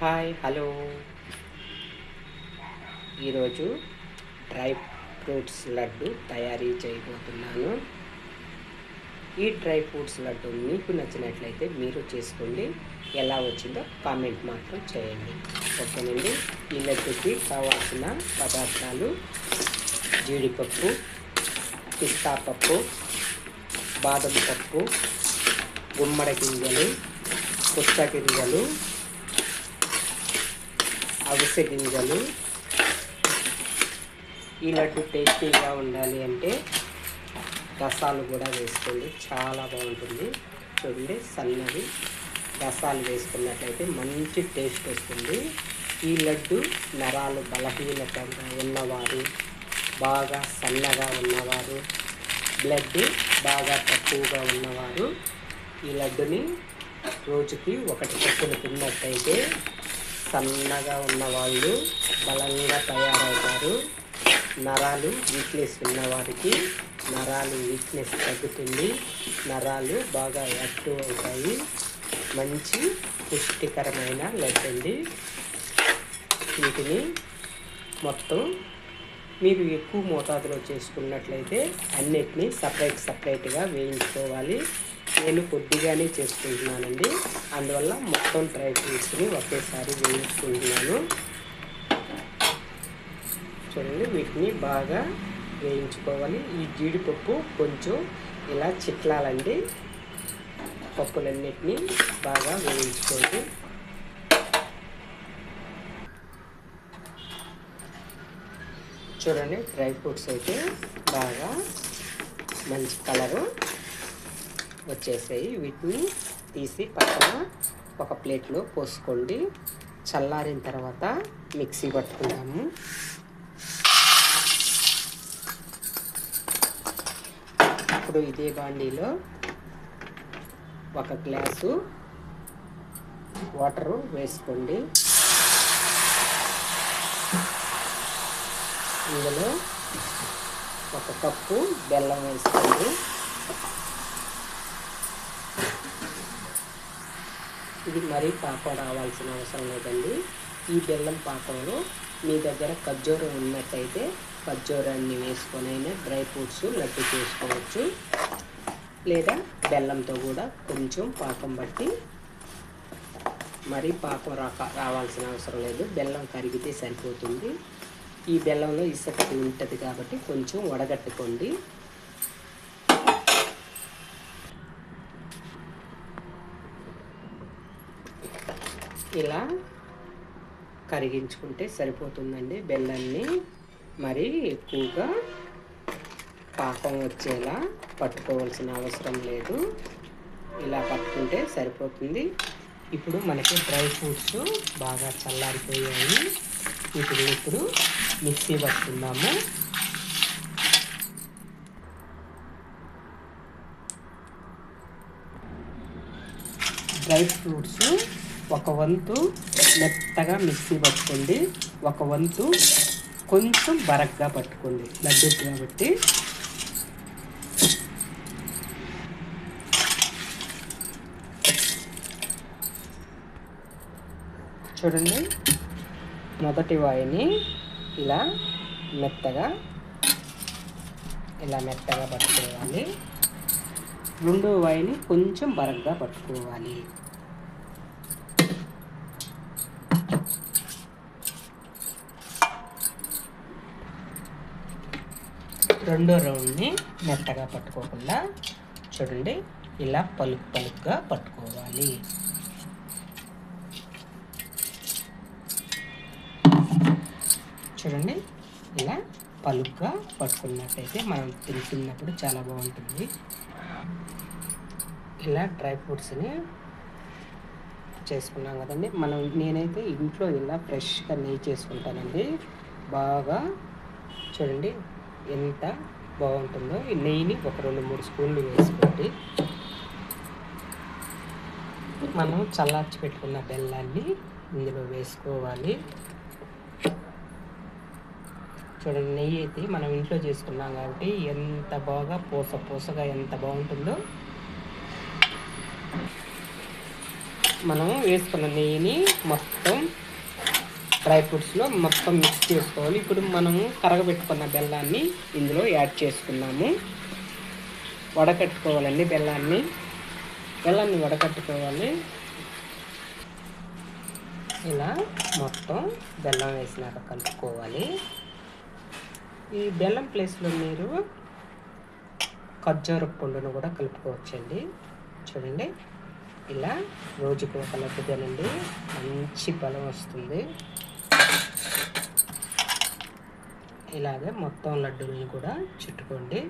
Hi hello. ఈరోజు dry fruits laddu తయారీ చేయబోతున్నాను. ఈ డ్రై ఫ్రూట్స్ లడ్డు మీకు నచ్చినట్లయితే మీరు చేసుకోండి. ఎలా వచ్చిందో కామెంట్ మాత్రం చేయండి. ఓకేనండి? ఈ లడ్డుకి కావాల్సిన పదార్థాలు జీడిపప్పు పిస్తా పప్పు బాదం పప్పు గుమ్మడి గింజలు పుచ్చ గింజలు అవిసె గింజలు ఈ లడ్డు టేస్టీగా ఉండాలి అంటే రసాలు కూడా వేసుకోండి. చాలా బాగుంటుంది. చూడండి సన్నది రసాలు వేసుకున్నట్లయితే మంచి టేస్ట్ వస్తుంది. ఈ లడ్డు నరాలు బలహీనతంగా ఉన్నవారు బాగా సన్నగా ఉన్నవారు బ్లడ్ బాగా తక్కువగా ఉన్నవారు ఈ లడ్డుని రోజుకి ఒకటి చొప్పున తిన్నట్టయితే సన్నగా ఉన్నవాళ్ళు బలంగా తయారవుతారు. నరాలు వీక్నెస్ ఉన్నవారికి నరాలు వీక్నెస్ తగ్గుతుంది. నరాలు బాగా యాక్టివ్ అవుతాయి. మంచి పుష్టికరమైన లడ్డండి. వీటిని మొత్తం మీరు ఎక్కువ మోతాదులో చేసుకున్నట్లయితే అన్నిటినీ సపరేట్ సపరేట్గా వేయించుకోవాలి. నేను కొద్దిగానే చేసుకుంటున్నానండి. అందువల్ల మొత్తం డ్రై ఫ్రూట్స్ని ఒకేసారి వేయించుకుంటున్నాను. చూడండి వీటిని బాగా వేయించుకోవాలి. ఈ జీడిపప్పు కొంచెం ఇలా చిట్లాలండి. పప్పులన్నిటినీ బాగా వేయించుకోండి. చూడండి డ్రై ఫ్రూట్స్ అయితే బాగా మంచి కలరు వచ్చేసాయి. వీటిని తీసి పక్కన ఒక ప్లేట్లో పోసుకోండి. చల్లారిన తర్వాత మిక్సీ పట్టుకుందాము ఇప్పుడు ఇదే బాండీలో ఒక గ్లాసు వాటరు వేసుకోండి. ఇందులో ఒక కప్పు బెల్లం వేసుకోండి. ఇది మరీ పాకం రావాల్సిన అవసరం లేదండి. ఈ బెల్లం పాకంలో మీ దగ్గర ఖర్జూరం ఉన్నట్టయితే ఖర్జూరాన్ని వేసుకొని అయినా డ్రై ఫ్రూట్స్ లడ్డు చేసుకోవచ్చు. లేదా బెల్లంతో కూడా కొంచెం పాకం బట్టి మరీ పాకం రాక రావాల్సిన అవసరం లేదు. బెల్లం కరిగితే సరిపోతుంది. ఈ బెల్లంలో ఇసుక ఉంటుంది కాబట్టి కొంచెం వడగట్టుకోండి. ఇలా కరిగించుకుంటే సరిపోతుందండి బెల్లాన్ని మరి ఎక్కువగా పాకం వచ్చేలా పట్టుకోవాల్సిన అవసరం లేదు. ఇలా పట్టుకుంటే సరిపోతుంది. ఇప్పుడు మనకి డ్రై ఫ్రూట్స్ బాగా చల్లారిపోయాయి. ఇప్పుడు ఇప్పుడు మిక్సీ పట్టుకుందాము. డ్రై ఫ్రూట్స్ ఒక వంతు మెత్తగా మిక్సీ పట్టుకోండి. ఒక వంతు కొంచెం బరగ్గా పట్టుకోండి. లడ్డు కాబట్టి. చూడండి. మొదటి వాయిని ఇలా మెత్తగా ఇలా మెత్తగా పట్టుకోవాలి. రెండో వాయిని కొంచెం బరగ్గా పట్టుకోవాలి. రెండో రౌండ్ని మెత్తగా పట్టుకోకుండా చూడండి ఇలా పలుకు పలుకుగా పట్టుకోవాలి. చూడండి ఇలా పలుగ్గా పట్టుకున్నట్టయితే మనం తింటున్నప్పుడు చాలా బాగుంటుంది. ఇలా డ్రై ఫ్రూట్స్ని చేసుకున్నాం కదండి. మనం నేనైతే ఇంట్లో ఇలా ఫ్రెష్గా నెయ్యి చేసుకుంటానండి. బాగా చూడండి ఎంత బాగుంటుందో ఈ నెయ్యిని ఒక రెండు మూడు స్పూన్లు వేసుకోండి. మనం చల్లార్చి పెట్టుకున్న బెల్లాన్ని ఇందులో వేసుకోవాలి. చూడండి నెయ్యి అయితే మనం ఇంట్లో చేసుకున్నాం కాబట్టి ఎంత బాగా పూస పూసగా ఎంత బాగుంటుందో మనం వేసుకున్న నెయ్యిని మొత్తం డ్రై ఫ్రూట్స్లో మొత్తం మిక్స్ చేసుకోవాలి. ఇప్పుడు మనము కరగబెట్టుకున్న బెల్లాన్ని ఇందులో యాడ్ చేసుకున్నాము. వడకట్టుకోవాలండి బెల్లాన్ని. బెల్లాన్ని వడకట్టుకోవాలి. ఇలా మొత్తం బెల్లం వేసినాక కలుపుకోవాలి. ఈ బెల్లం ప్లేస్లో మీరు ఖర్జూర పండును కూడా కలుపుకోవచ్చండి. చూడండి. ఇలా రోజుకు ఒక లడ్డు తినండి. మంచి బలం వస్తుంది. ఇలాగే మొత్తం లడ్డూలను కూడా చుట్టుకోండి.